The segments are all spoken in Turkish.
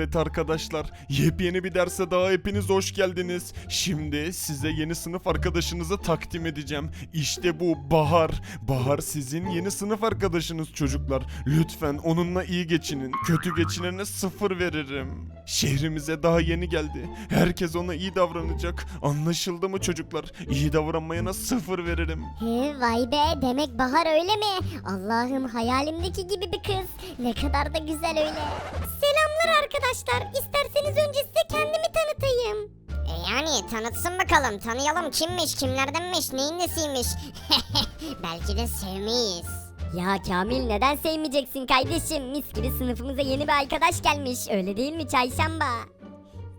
Evet arkadaşlar, yepyeni bir derse daha hepiniz hoş geldiniz. Şimdi size yeni sınıf arkadaşınızı takdim edeceğim. İşte bu Bahar. Bahar sizin yeni sınıf arkadaşınız çocuklar. Lütfen onunla iyi geçinin. Kötü geçinene sıfır veririm. Şehrimize daha yeni geldi. Herkes ona iyi davranacak. Anlaşıldı mı çocuklar? İyi davranmayana sıfır veririm. He, vay be demek Bahar öyle mi? Allah'ım hayalimdeki gibi bir kız. Ne kadar da güzel öyle. Selamlar arkadaşlar. İsterseniz önce size kendimi tanıtayım. E yani tanıtsın bakalım. Tanıyalım kimmiş, kimlerdenmiş, neyin nesiymiş. Belki de sevmeyiz. Ya Kamil neden sevmeyeceksin kardeşim? Mis gibi sınıfımıza yeni bir arkadaş gelmiş. Öyle değil mi Çayşamba?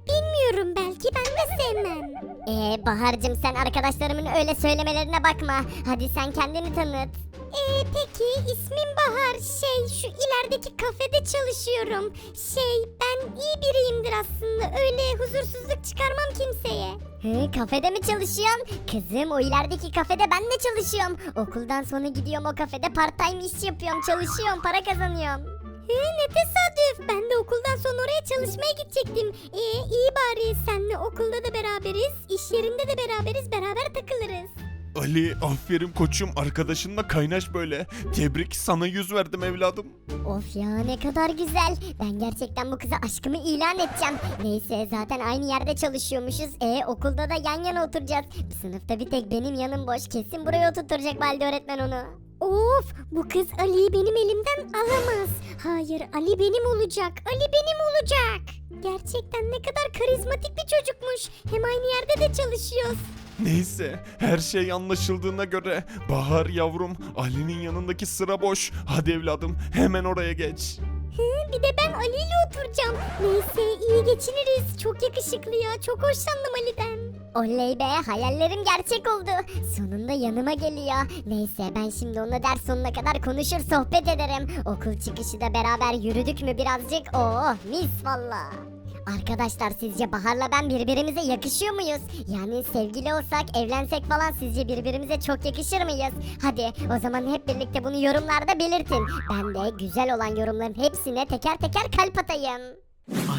Bilmiyorum belki ben de sevmem. Ee Bahar'cığım sen arkadaşlarımın öyle söylemelerine bakma. Hadi sen kendini tanıt. Ee peki ismim Bahar. Şey şu ilerideki kafede çalışıyorum. Şey ben iyi biriyimdir aslında. Öyle huzursuzluk çıkarmam kimseye. He, kafede mi çalışıyorsun? Kızım o ilerideki kafede ben de çalışıyorum. Okuldan sonra gidiyorum o kafede part time iş yapıyorum, çalışıyorum, para kazanıyorum. He, ne tesadüf. Ben de okuldan sonra oraya çalışmaya gidecektim. Ee, iyi bari senle okulda da beraberiz, iş yerinde de beraberiz, beraber takılırız. Ali, aferin koçum. Arkadaşınla kaynaş böyle. Tebrik, sana yüz verdim evladım. Of ya ne kadar güzel. Ben gerçekten bu kıza aşkımı ilan edeceğim. Neyse zaten aynı yerde çalışıyormuşuz. E okulda da yan yana oturacağız. Sınıfta bir tek benim yanım boş. Kesin buraya oturtacak Balde öğretmen onu. Of bu kız Ali'yi benim elimden alamaz. Hayır Ali benim olacak. Ali benim olacak. Gerçekten ne kadar karizmatik bir çocukmuş. Hem aynı yerde de çalışıyoruz. Neyse, her şey anlaşıldığına göre Bahar yavrum, Ali'nin yanındaki sıra boş. Hadi evladım, hemen oraya geç. Hı, bir de ben Ali ile oturacağım. Neyse iyi geçiniriz. Çok yakışıklı ya. Çok hoşlandım Ali'den. Oley be hayallerim gerçek oldu. Sonunda yanıma geliyor. Neyse ben şimdi onunla ders sonuna kadar konuşur sohbet ederim. Okul çıkışı da beraber yürüdük mü birazcık? Oo mis valla. Arkadaşlar sizce Bahar'la ben birbirimize yakışıyor muyuz? Yani sevgili olsak, evlensek falan sizce birbirimize çok yakışır mıyız? Hadi o zaman hep birlikte bunu yorumlarda belirtin. Ben de güzel olan yorumların hepsine teker teker kalp atayım.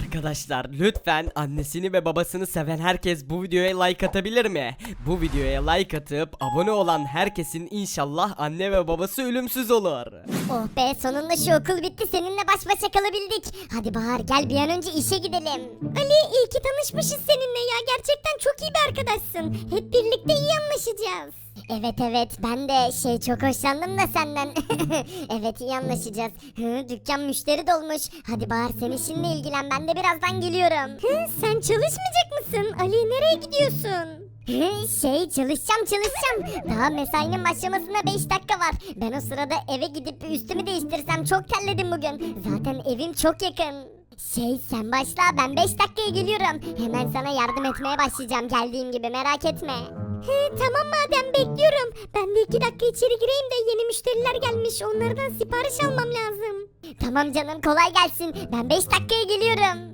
Arkadaşlar lütfen annesini ve babasını seven herkes bu videoya like atabilir mi? Bu videoya like atıp abone olan herkesin inşallah anne ve babası ölümsüz olur. Oh be sonunda şu okul bitti seninle baş başa kalabildik. Hadi Bahar gel bir an önce işe gidelim. Ali iyi ki tanışmışız seninle ya gerçekten çok iyi bir arkadaşsın. Hep birlikte iyi anlaşacağız. Evet evet ben de şey çok hoşlandım da senden. evet iyi anlaşacağız. Hı, dükkan müşteri dolmuş. Hadi Bahar sen işinle ilgilen ben de birazdan geliyorum. Hı, sen çalışmayacak mısın? Ali nereye gidiyorsun? Hı, şey çalışacağım çalışacağım. Daha mesainin başlamasına 5 dakika var. Ben o sırada eve gidip üstümü değiştirsem çok terledim bugün. Zaten evim çok yakın. Şey sen başla ben 5 dakikaya geliyorum. Hemen sana yardım etmeye başlayacağım geldiğim gibi merak etme. He, tamam madem bekliyorum. Ben de 2 dakika içeri gireyim de yeni müşteriler gelmiş. Onlardan sipariş almam lazım. Tamam canım kolay gelsin. Ben 5 dakikaya geliyorum.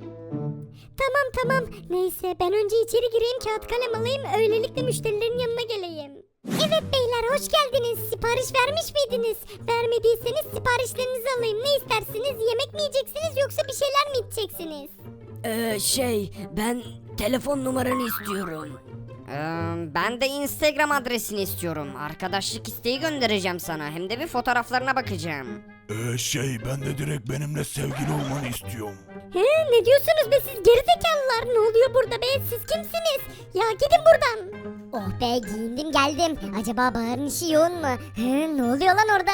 Tamam tamam. Neyse ben önce içeri gireyim kağıt kalem alayım. Öylelikle müşterilerin yanına geleyim. Evet beyler hoş geldiniz. Sipariş vermiş miydiniz? Vermediyseniz siparişlerinizi alayım. Ne istersiniz? Yemek mi yiyeceksiniz yoksa bir şeyler mi içeceksiniz? Ee, şey ben telefon numaranı istiyorum. Ee, ben de Instagram adresini istiyorum. Arkadaşlık isteği göndereceğim sana. Hem de bir fotoğraflarına bakacağım. Ee, şey, ben de direkt benimle sevgili olmanı istiyorum. He ne diyorsunuz be siz gerizekalılar? Ne oluyor burada be? Siz kimsiniz? Ya gidin buradan. Oh be giyindim geldim. Acaba Bahar'ın işi yoğun mu? He ne oluyor lan orada?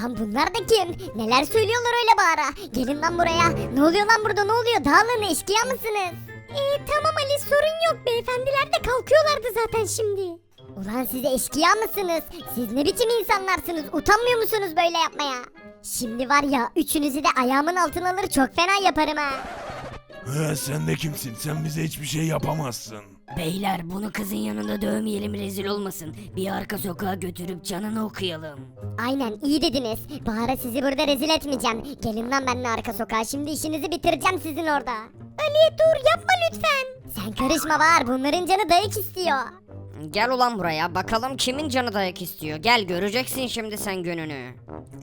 Lan bunlar da kim? Neler söylüyorlar öyle Bahar'a? Gelin lan buraya. Ne oluyor lan burada ne oluyor? Dağılın eşkıya mısınız? Ee, tamam Ali sorun yok beyefendiler de kalkıyorlardı zaten şimdi. Ulan siz eşkıya mısınız? Siz ne biçim insanlarsınız? Utanmıyor musunuz böyle yapmaya? Şimdi var ya üçünüzü de ayağımın altına alır çok fena yaparım ha. He, sen de kimsin? Sen bize hiçbir şey yapamazsın. Beyler bunu kızın yanında dövmeyelim rezil olmasın. Bir arka sokağa götürüp canını okuyalım. Aynen iyi dediniz. Bahar'a sizi burada rezil etmeyeceğim. Gelin lan benimle arka sokağa. Şimdi işinizi bitireceğim sizin orada. Ali dur yapma lütfen. Sen karışma Bahar. Bunların canı dayak istiyor. Gel ulan buraya bakalım kimin canı dayak istiyor. Gel göreceksin şimdi sen gününü.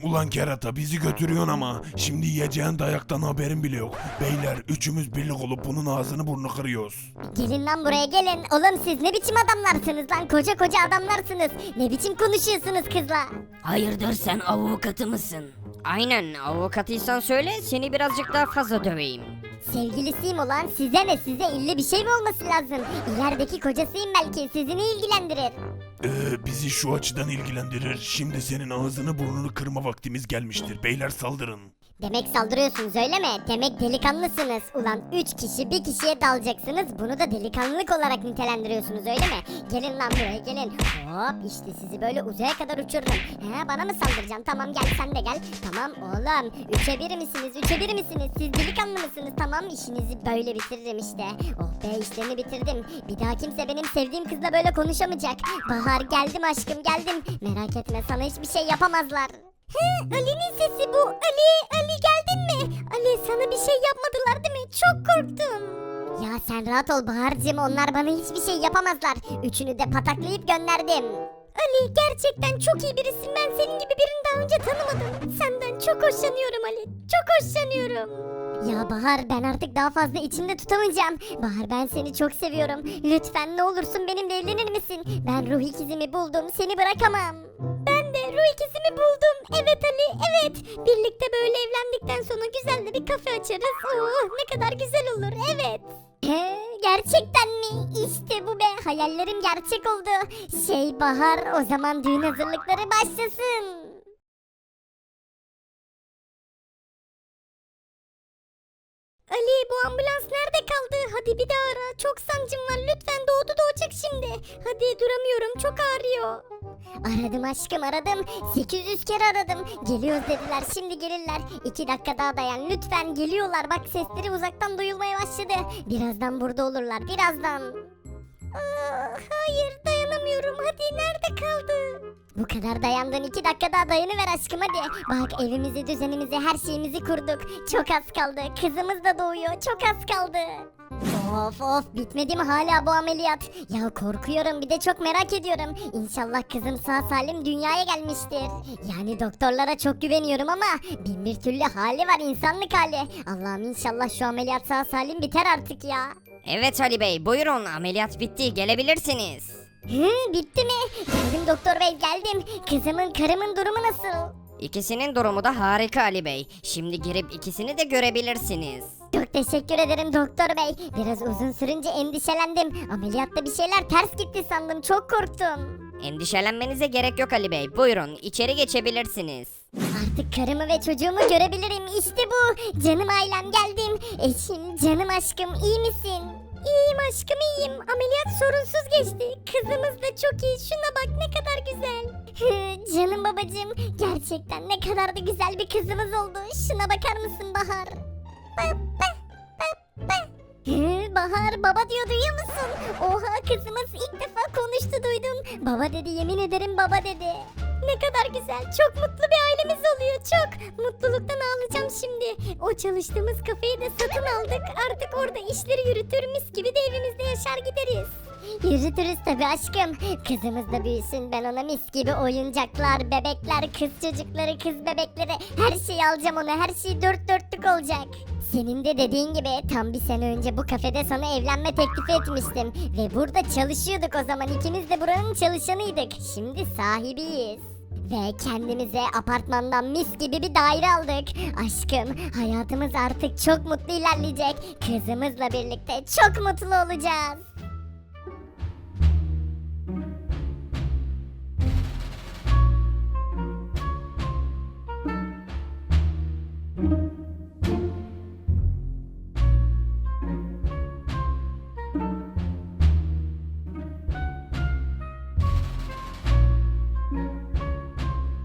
Ulan kerata bizi götürüyorsun ama şimdi yiyeceğin dayaktan haberin bile yok. Beyler üçümüz birlik olup bunun ağzını burnunu kırıyoruz. Gelin lan buraya gelin. Oğlum siz ne biçim adamlarsınız lan? Koca koca adamlarsınız. Ne biçim konuşuyorsunuz kızla? Hayırdır sen avukatı mısın? Aynen avukatıysan söyle seni birazcık daha fazla döveyim. Sevgilisiyim olan size ne size illa bir şey mi olması lazım? İlerideki kocasıyım belki sizi ne ilgilendirir? Ee, bizi şu açıdan ilgilendirir. Şimdi senin ağzını burnunu kırma vaktimiz gelmiştir. Beyler saldırın. Demek saldırıyorsunuz öyle mi? Demek delikanlısınız. Ulan 3 kişi bir kişiye dalacaksınız. Bunu da delikanlılık olarak nitelendiriyorsunuz öyle mi? Gelin lan buraya gelin. Hop işte sizi böyle uzaya kadar uçururum. He bana mı saldıracaksın? Tamam gel sen de gel. Tamam oğlum. Üçe bir misiniz? Üçe bir misiniz? Siz delikanlı mısınız? Tamam işinizi böyle bitiririm işte. Oh be işlerini bitirdim. Bir daha kimse benim sevdiğim kızla böyle konuşamayacak. Bahar geldim aşkım geldim. Merak etme sana hiçbir şey yapamazlar. He, Ali'nin sesi bu. Ali, Ali geldin mi? Ali sana bir şey yapmadılar değil mi? Çok korktum. Ya sen rahat ol Bahar'cığım onlar bana hiçbir şey yapamazlar. Üçünü de pataklayıp gönderdim. Ali gerçekten çok iyi birisin. Ben senin gibi birini daha önce tanımadım. Senden çok hoşlanıyorum Ali. Çok hoşlanıyorum. Ya Bahar ben artık daha fazla içimde tutamayacağım. Bahar ben seni çok seviyorum. Lütfen ne olursun benimle evlenir misin? Ben ruh ikizimi buldum. Seni bırakamam. Ruh ikizimi buldum. Evet Ali evet. Birlikte böyle evlendikten sonra güzel de bir kafe açarız. Oh ne kadar güzel olur evet. Gerçekten mi? İşte bu be. Hayallerim gerçek oldu. Şey Bahar o zaman düğün hazırlıkları başlasın. Ali bu ambulans nerede Aradım aşkım aradım. 800 kere aradım. Geliyoruz dediler. Şimdi gelirler. 2 dakika daha dayan. Lütfen geliyorlar. Bak sesleri uzaktan duyulmaya başladı. Birazdan burada olurlar. Birazdan. Aa, hayır dayanamıyorum. Hadi nerede kaldı? Bu kadar dayandın. iki dakika daha dayanıver aşkım hadi. Bak evimizi, düzenimizi, her şeyimizi kurduk. Çok az kaldı. Kızımız da doğuyor. Çok az kaldı. Of of bitmedi mi hala bu ameliyat? Ya korkuyorum bir de çok merak ediyorum. İnşallah kızım sağ salim dünyaya gelmiştir. Yani doktorlara çok güveniyorum ama bin bir türlü hali var insanlık hali. Allah'ım inşallah şu ameliyat sağ salim biter artık ya. Evet Ali Bey buyurun ameliyat bitti gelebilirsiniz. Hı, bitti mi? Geldim doktor bey geldim. Kızımın karımın durumu nasıl? İkisinin durumu da harika Ali Bey. Şimdi girip ikisini de görebilirsiniz. Çok teşekkür ederim doktor bey. Biraz uzun sürünce endişelendim. Ameliyatta bir şeyler ters gitti sandım. Çok korktum. Endişelenmenize gerek yok Ali Bey. Buyurun içeri geçebilirsiniz. Artık karımı ve çocuğumu görebilirim. İşte bu. Canım ailem geldim. Eşim, canım aşkım iyi misin? İyiyim aşkım iyiyim. Ameliyat sorunsuz geçti. Kızımız da çok iyi. Şuna bak ne kadar güzel. Canım babacığım. Gerçekten ne kadar da güzel bir kızımız oldu. Şuna bakar mısın Bahar? Bahar baba diyor duyuyor musun? Oha kızımız ilk defa konuştu duydum. Baba dedi yemin ederim baba dedi. Ne kadar güzel çok mutlu bir ailemiz oluyor çok. Mutluluktan ağlayacağım şimdi. O çalıştığımız kafeyi de satın aldık. Artık orada işleri yürütür mis gibi de evimizde yaşar gideriz. Yürütürüz tabi aşkım. Kızımız da büyüsün ben ona mis gibi oyuncaklar, bebekler, kız çocukları, kız bebekleri her şeyi alacağım ona her şey dört dörtlük olacak. Senin de dediğin gibi tam bir sene önce bu kafede sana evlenme teklifi etmiştim. Ve burada çalışıyorduk o zaman ikimiz de buranın çalışanıydık. Şimdi sahibiyiz. Ve kendimize apartmandan mis gibi bir daire aldık. Aşkım hayatımız artık çok mutlu ilerleyecek. Kızımızla birlikte çok mutlu olacağız.